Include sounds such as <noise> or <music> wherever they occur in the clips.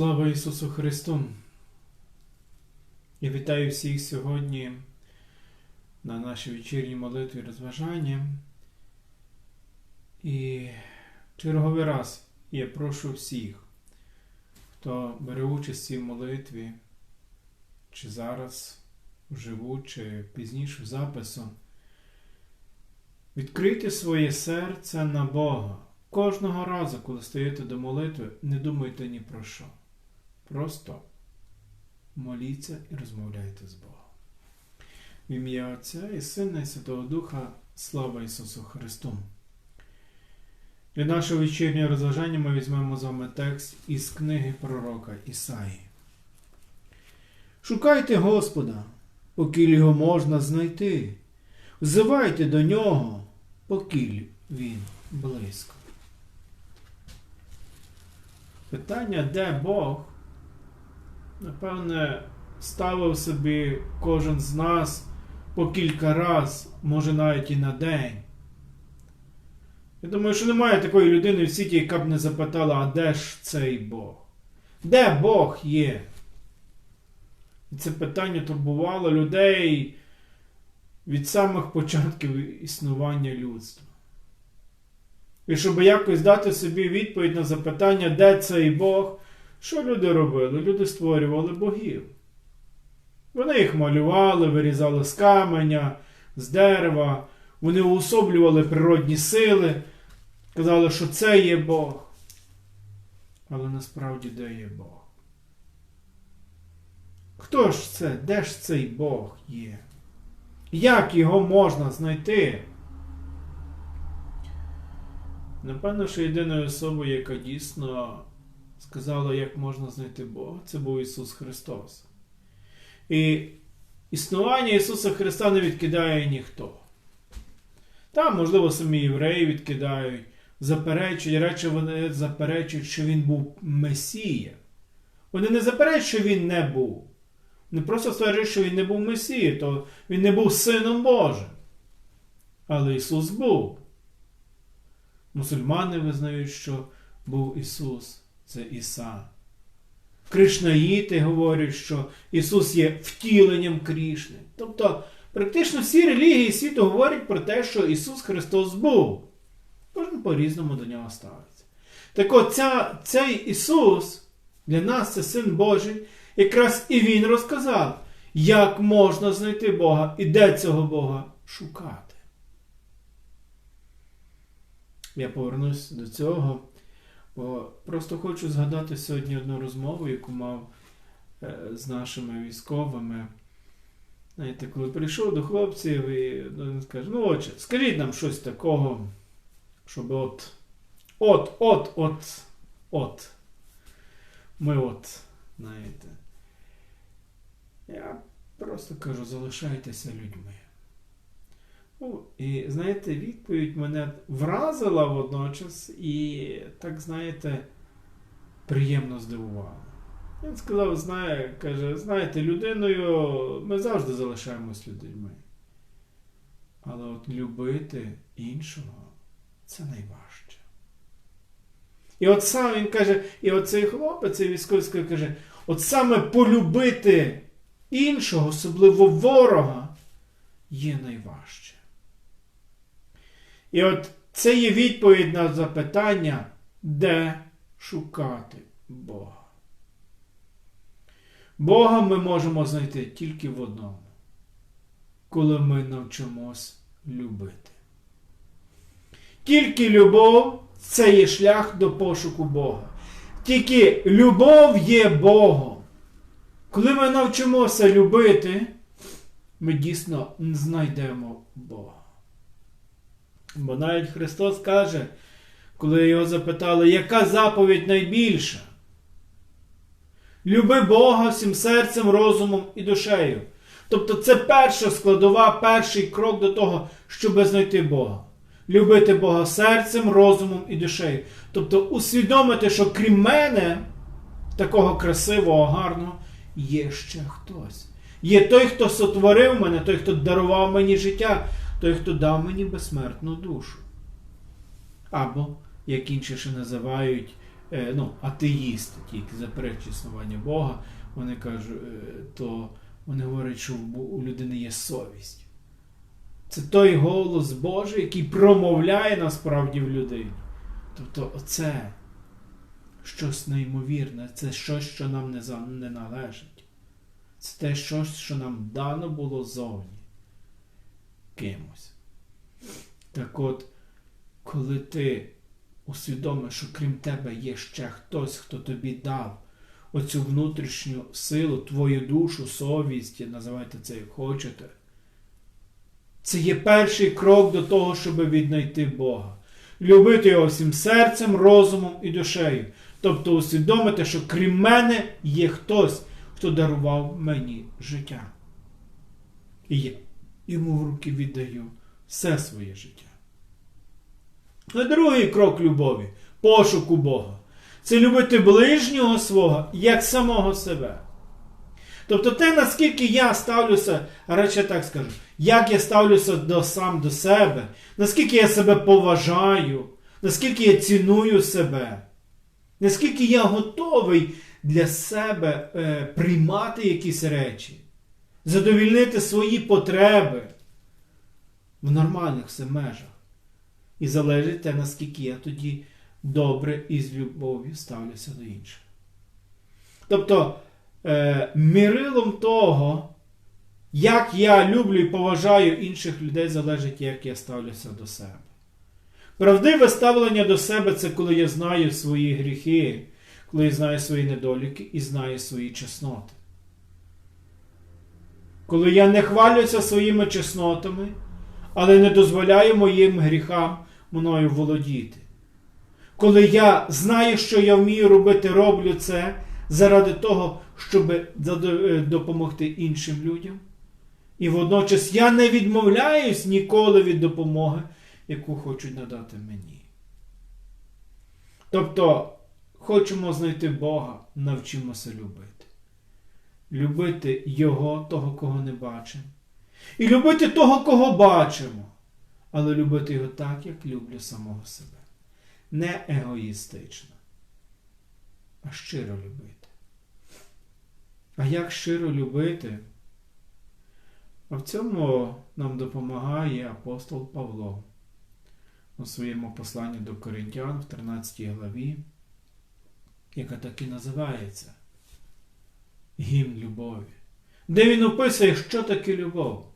Слава Ісусу Христу! Я вітаю всіх сьогодні на нашій вечірній молитві розважання. І в черговий раз я прошу всіх, хто бере участь в цій молитві, чи зараз вживу, чи пізніше в запису, відкрийте своє серце на Бога. Кожного разу, коли стоїте до молитви, не думайте ні про що. Просто моліться і розмовляйте з Богом. В ім'я Отця і Сина і Святого Духа, слава Ісусу Христу! Для нашого вечірнього розважання ми візьмемо з вами текст із книги пророка Ісаї. Шукайте Господа, поки його можна знайти. Взивайте до нього, поки він близько. Питання, де Бог, напевне, ставив собі кожен з нас по кілька раз, може навіть і на день. Я думаю, що немає такої людини в світі, яка б не запитала, а де ж цей Бог? Де Бог є? І це питання турбувало людей від самих початків існування людства. І щоб якось дати собі відповідь на запитання, де цей Бог, що люди робили? Люди створювали богів. Вони їх малювали, вирізали з каменя, з дерева, вони уособлювали природні сили, казали, що це є Бог. Але насправді де є Бог? Хто ж це? Де ж цей Бог є? Як його можна знайти? Напевно, що єдиною особою, яка дійсно сказала, як можна знайти Бога, це був Ісус Христос. І існування Ісуса Христа не відкидає ніхто. Там, можливо, самі євреї відкидають, заперечують, речі вони заперечують, що Він був Месія. Вони не заперечують, що Він не був. Не просто стверджують, що Він не був Месією, то Він не був Сином Божим. Але Ісус був. Мусульмани визнають, що був Ісус, це Іса. Кришнаїти говорять, що Ісус є втіленням Крішни. Тобто, практично всі релігії світу говорять про те, що Ісус Христос був. Кожен по-різному до нього ставиться. Так от ця, цей Ісус для нас це Син Божий, якраз і Він розказав, як можна знайти Бога і де цього Бога шукати. Я повернусь до цього, просто хочу згадати сьогодні одну розмову, яку мав е, з нашими військовими. Знаєте, коли прийшов до хлопців і він каже, ну отче, скажіть нам щось такого, щоб от, от, от, от, от. Ми от, знаєте. Я просто кажу, залишайтеся людьми. Ну, і знаєте, відповідь мене вразила водночас і, так знаєте, приємно здивувала. Він сказав, знає, каже, знаєте, людиною ми завжди залишаємось людьми. Але от любити іншого це найважче. І от сам він каже, і оцей хлопець, цей військовий каже, от саме полюбити іншого, особливо ворога, є найважче. І от це є відповідь на запитання, де шукати Бога. Бога ми можемо знайти тільки в одному, коли ми навчимось любити. Тільки любов це є шлях до пошуку Бога. Тільки любов є Богом. Коли ми навчимося любити, ми дійсно знайдемо Бога. Бо навіть Христос каже, коли його запитали, яка заповідь найбільша? Люби Бога всім серцем, розумом і душею. Тобто це перша складова, перший крок до того, щоб знайти Бога. Любити Бога серцем, розумом і душею. Тобто усвідомити, що крім мене, такого красивого, гарного, є ще хтось. Є той, хто сотворив мене, той, хто дарував мені життя, той, хто дав мені безсмертну душу. Або, як інші ще називають е, ну, атеїсти, ті, які заперечують існування Бога, вони кажуть, е, то вони говорять, що у людини є совість. Це той голос Божий, який промовляє насправді в людині. Тобто, оце щось неймовірне, це щось, що нам не, належить. Це те щось, що нам дано було зовні кимось. Так от, коли ти усвідомиш, що крім тебе є ще хтось, хто тобі дав оцю внутрішню силу, твою душу, совість, називайте це як хочете. Це є перший крок до того, щоб віднайти Бога. Любити його всім серцем, розумом і душею. Тобто усвідомити, що крім мене є хтось, хто дарував мені життя. І я йому в руки віддаю все своє життя. А другий крок любові пошуку Бога. Це любити ближнього свого як самого себе. Тобто те, наскільки я ставлюся, радше так скажу, як я ставлюся до, сам до себе, наскільки я себе поважаю, наскільки я ціную себе, наскільки я готовий для себе е, приймати якісь речі, задовільнити свої потреби в нормальних все межах. І залежить те, наскільки я тоді добре і з любов'ю ставлюся до інших. Тобто, е, мірилом того, як я люблю і поважаю інших людей, залежить, як я ставлюся до себе. Правдиве ставлення до себе це коли я знаю свої гріхи, коли я знаю свої недоліки і знаю свої чесноти. Коли я не хвалюся своїми чеснотами, але не дозволяю моїм гріхам мною володіти. Коли я знаю, що я вмію робити, роблю це заради того, щоб е, допомогти іншим людям. І водночас я не відмовляюсь ніколи від допомоги, яку хочуть надати мені. Тобто, хочемо знайти Бога, навчимося любити. Любити Його, того, кого не бачимо. І любити того, кого бачимо. Але любити його так, як люблю самого себе. Не егоїстично, а щиро любити. А як щиро любити? А в цьому нам допомагає апостол Павло у своєму посланні до Коринтян в 13 главі, яка так і називається Гімн любові, де він описує, що таке любов.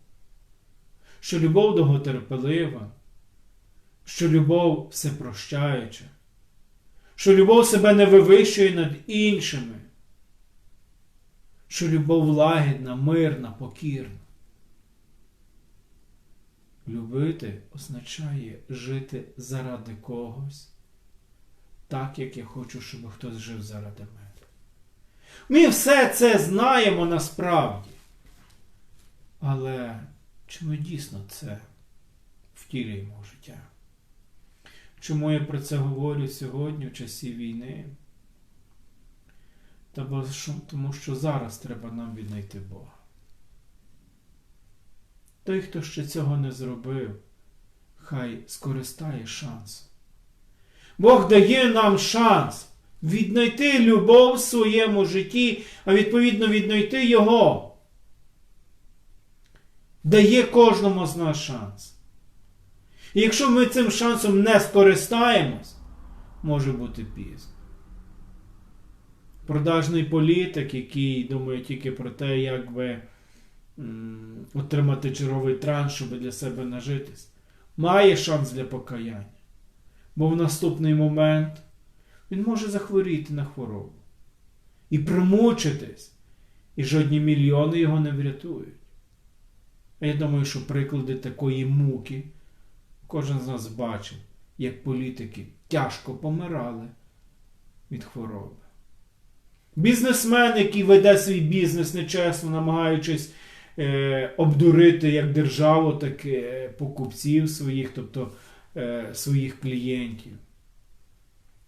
Що любов довготерпелива, що любов всепрощаюча, що любов себе не вивищує над іншими, що любов лагідна, мирна, покірна. Любити означає жити заради когось, так як я хочу, щоб хтось жив заради мене. Ми все це знаємо насправді. Але чи ми дійсно це втілюємо в життя? Чому я про це говорю сьогодні, в часі війни? Та тому що зараз треба нам віднайти Бога. Той, хто ще цього не зробив, хай скористає шансом. Бог дає нам шанс віднайти любов в своєму житті, а відповідно віднайти Його. Дає кожному з нас шанс. І якщо ми цим шансом не скористаємось, може бути пізно. Продажний політик, який думає тільки про те, як би отримати черговий транш, щоб для себе нажитись, має шанс для покаяння. Бо в наступний момент він може захворіти на хворобу і промучитись, і жодні мільйони його не врятують. А я думаю, що приклади такої муки кожен з нас бачив, як політики тяжко помирали від хвороби. Бізнесмен, який веде свій бізнес нечесно, намагаючись е, обдурити як державу, так і е, покупців своїх, тобто е, своїх клієнтів,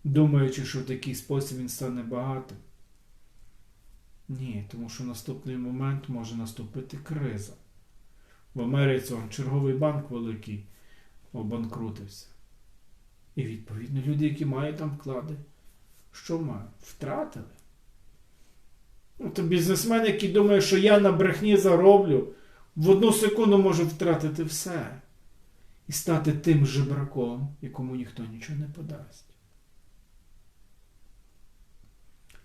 думаючи, що в такий спосіб він стане багатим. Ні, тому що в наступний момент може наступити криза. В Америці он, черговий банк великий обанкрутився. І відповідно люди, які мають там вклади, Що ми втратили? Ну, то бізнесмен, який думає, що я на брехні зароблю, в одну секунду може втратити все і стати тим жебраком, якому ніхто нічого не подасть.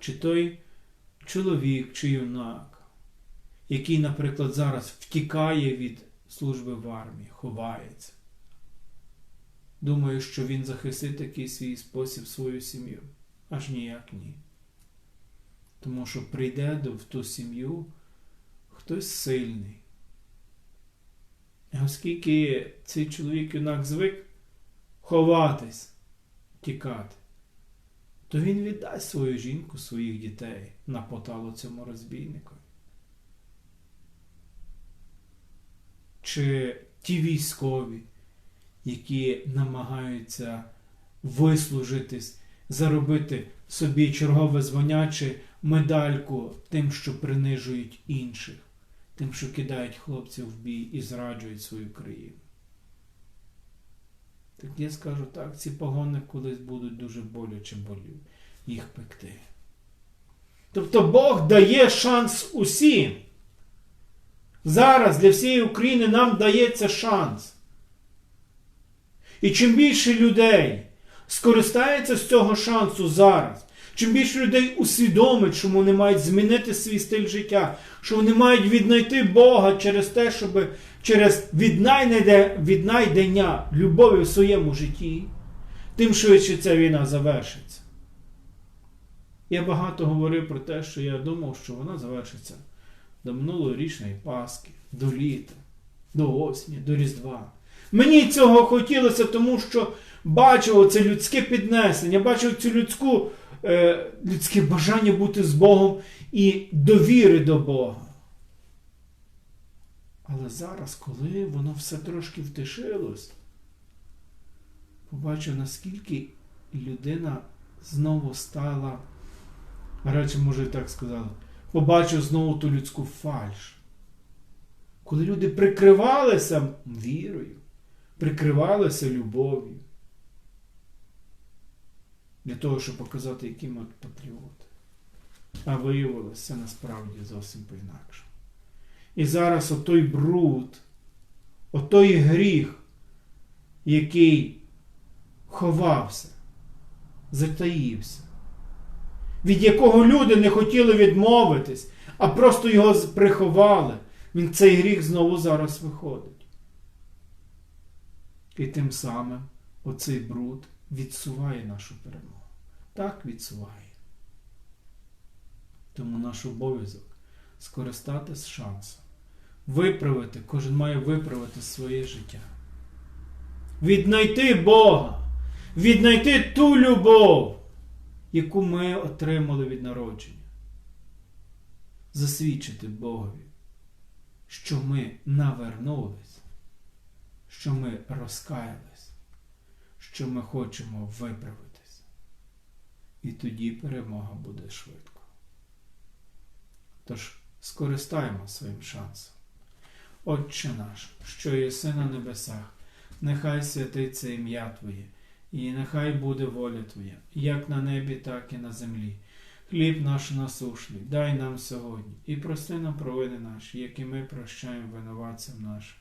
Чи той чоловік, чи юнак, який, наприклад, зараз втікає від служби в армії, ховається, думає, що він захистить такий свій спосіб свою сім'ю. Аж ніяк ні. Тому що прийде в ту сім'ю хтось сильний. Оскільки цей чоловік юнак звик ховатись, тікати, то він віддасть свою жінку, своїх дітей на поталу цьому розбійнику. Чи ті військові, які намагаються вислужитись, заробити собі чергове звання чи медальку тим, що принижують інших, тим, що кидають хлопців в бій і зраджують свою країну. Так я скажу так, ці погони колись будуть дуже боляче болю їх пекти. Тобто Бог дає шанс усім. Зараз для всієї України нам дається шанс. І чим більше людей скористається з цього шансу зараз, чим більше людей усвідомить, що вони мають змінити свій стиль життя, що вони мають віднайти Бога через те, щоб через віднайдення, любові в своєму житті, тим швидше ця війна завершиться. Я багато говорив про те, що я думав, що вона завершиться до минулорічної Пасхи, до літа, до осені, до Різдва. Мені цього хотілося, тому що бачив це людське піднесення, бачив цю людську, людське бажання бути з Богом і довіри до Бога. Але зараз, коли воно все трошки втишилось, побачив, наскільки людина знову стала, речі, може, так сказали, побачив знову ту людську фальш. Коли люди прикривалися вірою, прикривалися любов'ю. Для того, щоб показати, які ми патріоти. А виявилося насправді зовсім по-інакше. І зараз отой бруд, отой гріх, який ховався, затаївся, від якого люди не хотіли відмовитись, а просто його приховали, він цей гріх знову зараз виходить. І тим самим оцей бруд відсуває нашу перемогу. Так відсуває. Тому наш обов'язок скористатись шансом. Виправити, кожен має виправити своє життя. Віднайти Бога, віднайти ту любов, яку ми отримали від народження. Засвідчити Богові, що ми навернулись, що ми розкаялись, що ми хочемо виправитись. І тоді перемога буде швидко. Тож скористаємо своїм шансом. Отче наш, що єси на небесах, нехай святиться ім'я Твоє, і нехай буде воля Твоя, як на небі, так і на землі. Хліб наш насушний, дай нам сьогодні, і прости нам провини наші, які ми прощаємо винуватцям нашим.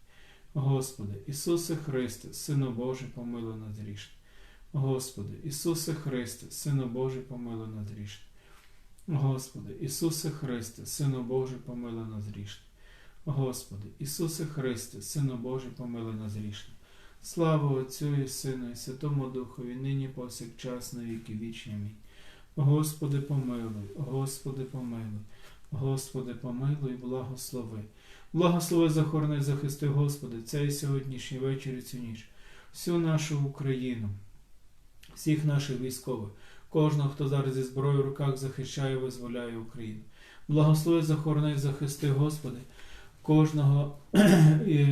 Господи, Ісусе Христе, Сину Божий, помилуй нас грішних. Господи, Ісусе Христе, Сину Божий, помилуй нас грішних. Господи, Ісусе Христе, Сину Божий, помилуй нас грішних. Господи, Ісусе Христе, Сину Божий, помилуй нас грішних. Слава Отцю і Сину і Святому Духові, нині повсякчас на віки вічні. Амінь. Господи, помилуй, Господи, помилуй, Господи, помилуй, благослови. Благослови, захорони, захисти, Господи, цей сьогоднішній вечір і цю ніч, всю нашу Україну, всіх наших військових, кожного, хто зараз зі зброєю в руках захищає визволяє Україну. Благослови, захорони, захисти, Господи, кожного <clears throat> і,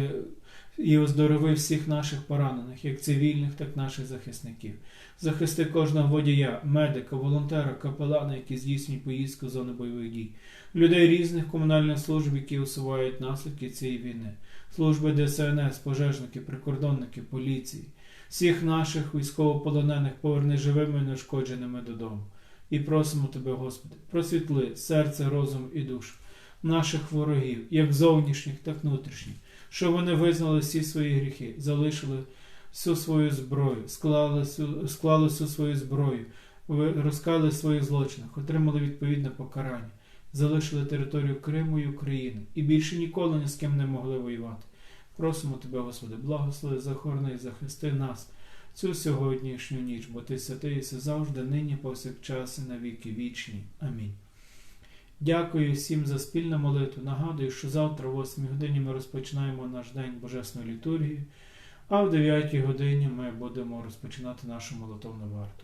і оздорови всіх наших поранених, як цивільних, так і наших захисників. Захисти кожного водія, медика, волонтера, капелана, які здійснюють поїздку в зони бойових дій, людей різних комунальних служб, які усувають наслідки цієї війни, служби ДСНС, пожежники, прикордонники, поліції, всіх наших військовополонених поверни живими і неушкодженими додому. І просимо Тебе, Господи, просвітли серце, розум і душу наших ворогів, як зовнішніх, так внутрішніх, щоб вони визнали всі свої гріхи, залишили всю свою зброю, склали, всю- склали всю свою зброю, розкали в своїх злочинах, отримали відповідне покарання, залишили територію Криму і України і більше ніколи ні з ким не могли воювати. Просимо Тебе, Господи, благослови, захорони і захисти нас цю сьогоднішню ніч, бо Ти святий завжди, нині, повсякчас і на віки вічні. Амінь. Дякую всім за спільну молитву. Нагадую, що завтра, о 8 годині, ми розпочинаємо наш день Божесної літургії, а в 9 годині ми будемо розпочинати нашу молитовну варту.